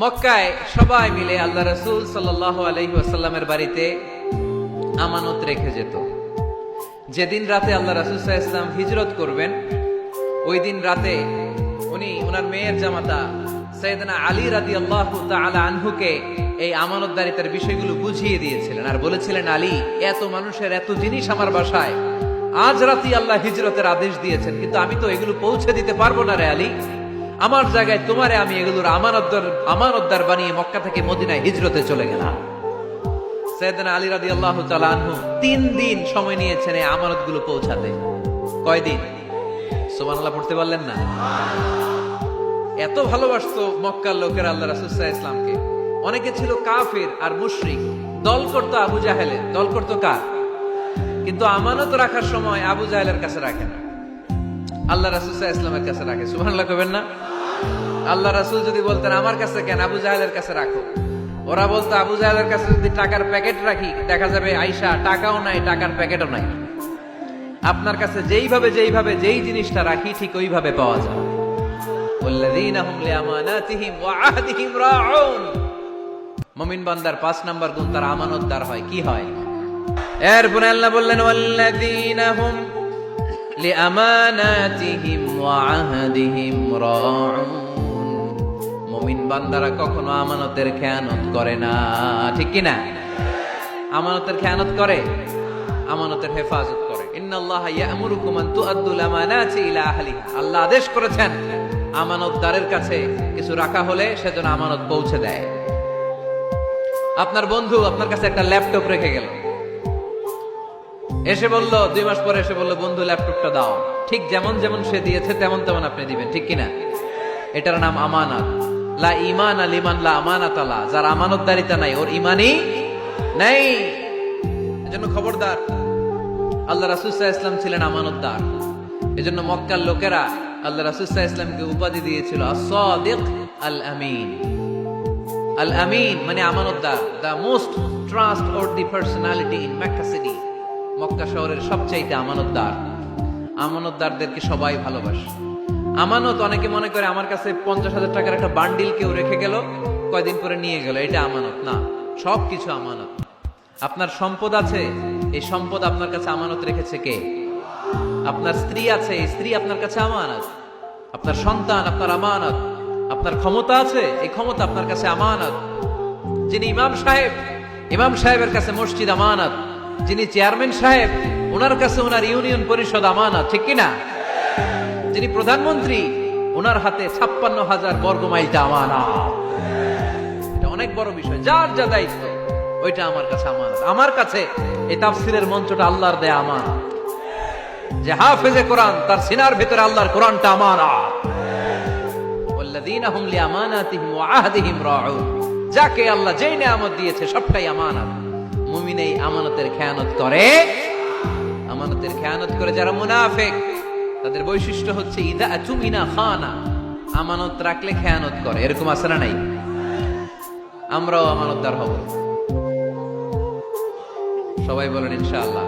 মক্কায় সবাই মিলে আল্লাহ রসুল সাল্লাহ আলহি বাড়িতে আমানত রেখে যেত। যেদিন রাতে আল্লাহ রসুল ইসলাম হিজরত করবেন, ওই দিন রাতে উনি ওনার মেয়ের জামাতা সৈয়দনা আলী রাদি আল্লাহ তাআলা আনহুকে এই আমানতদারিতার বিষয়গুলো বুঝিয়ে দিয়েছিলেন আর বলেছিলেন, আলী, এত মানুষের এত জিনিস আমার বাসায়। আজ রাতে আল্লাহ হিজরতের আদেশ দিয়েছেন, কিন্তু আমি তো এগুলো পৌঁছে দিতে পারব না রে আলী। আমার জায়গায় তোমারে আমি এগুলোর আমানতদার আমানতদার বানিয়ে মক্কা থেকে মদিনায় হিজরতে চলে গেলাম। সৈয়দনা আলী রাদি আল্লাহ তিন দিন সময় নিয়েছেন এই আমানতগুলো পৌঁছাতে। কয়দিন? সুবহানাল্লাহ, পড়তে পারলেন না? এত ভালোবাসতো মক্কার লোকের আল্লাহ রাসুসাহ ইসলামকে অনেকে ছিল কাফির আর মুশরিক। দল করতো আবু জাহেলের। দল করতো কার? কিন্তু আমানত রাখার সময় আবু জাহেলের কাছে রাখে না। আল্লাহ রাসুল ইসলামের কাছে রাখে। সুবহানাল্লাহ কবেন না? আল্লাহ রাসুল যদি বলতেন, আমার কাছে কেন আবু জাহেলের কাছে রাখো? ওরা বলতো, আবু জাহেলের কাছে যদি টাকার প্যাকেট রাখি, দেখা যাবে আইসা টাকাও নাই, টাকার প্যাকেটও নাই। আপনার কাছে যেইভাবে যেইভাবে, যেই জিনিসটা রাখি, ঠিক ওইভাবে পাওয়া যায়। মমিন পাঁচ নাম্বার গুণ তার আমানতদার হয়। কি হয়? এরপরে বললেন লিআমানাতিহিম ওয়া আহাদিহিম রাউন। মুমিন বান্দারা কখনো আমানতের খেয়ানত করে না, ঠিক কি না? আমানতের খেয়ানত করে, আমানতের হেফাজত করে। ইন্নাল্লাহ ইয়ামুরুকুম আন তুআদ্দুল আমানাতি ইলা আহলিহা। আল্লাহ আদেশ করেছেন, আমানতদারের কাছে কিছু রাখা হলে সেজন্য আমানত পৌঁছে দেয়। আপনার বন্ধু আপনার কাছে একটা ল্যাপটপ রেখে গেল। এসে বলল, দুই মাস পরে এসে বলল, বন্ধু, ল্যাপটপটা দাও। ঠিক যেমন যেমন সে দিয়েছে, তেমন তেমন আপনি দিবেন, ঠিক কিনা? এটার নাম আমানত। লা ইমান আল ইমান লা আমানাত আলা যার আমানতদারিতা নাই, ওর ইমানই নাই। এজন্য খবরদার। আল্লাহ রাসুসাহ ইসলাম ছিলেন আমানতদার। এজন্য মক্কার লোকেরা আল্লাহ রাসুসাহ ইসলামকে উপাধি দিয়েছিল আসাদিক আল আমিন আল আমিন মানে আমানতদার the most trust or the personality in Mecca city Mecca শহরের সবচাইতে আমানতদার। আমানতদারদেরকে সবাই ভালোবাসে। আমানত অনেকে মনে করে আমার কাছে পঞ্চাশ হাজার টাকার একটা বান্ডিল কেউ রেখে গেল, কয়দিন পরে নিয়ে গেল। এটা আমানত না। সব কিছু আমানত। আপনার সম্পদ আছে, এই সম্পদ আপনার কাছে আমানত রেখেছে কে? আপনার স্ত্রী আছে, এই স্ত্রী আপনার কাছে আমানত। আপনার সন্তান, আপনার আমানত। আপনার ক্ষমতা আছে, এই ক্ষমতা আপনার কাছে আমানত। যিনি ইমাম সাহেব, ইমাম সাহেবের কাছে মসজিদ আমানত। যিনি চেয়ারম্যান সাহেব, ওনার কাছে ওনার ইউনিয়ন পরিষদ আমানা ঠিক কিনা? যিনি প্রধানমন্ত্রী, ওনার হাতে ছাপ্পান্ন হাজার বর্গ মাইলটা আমানা এটা অনেক বড় বিষয়। যার যা দায়িত্ব, ওইটা আমার কাছে আমার আমার কাছে এই তাফসিরের মঞ্চটা আল্লাহর দেয়া আমার যে হাফেজে কোরআন, তার সিনার ভেতরে আল্লাহর কোরআনটা আমানা যাকে আল্লাহ যেই নিয়ামত দিয়েছে, সবটাই আমানত। মুমিন এই আমানতের খেয়ানত করে। আমানতের খেয়ানত করে যারা মুনাফেক, তাদের বৈশিষ্ট্য হচ্ছে, ইদা চুমিনা খানা আমানত রাখলে খেয়ানত করে। এরকম না নাই? আমরাও আমানতদার হব। সবাই বলেন, ইনশাআল্লাহ।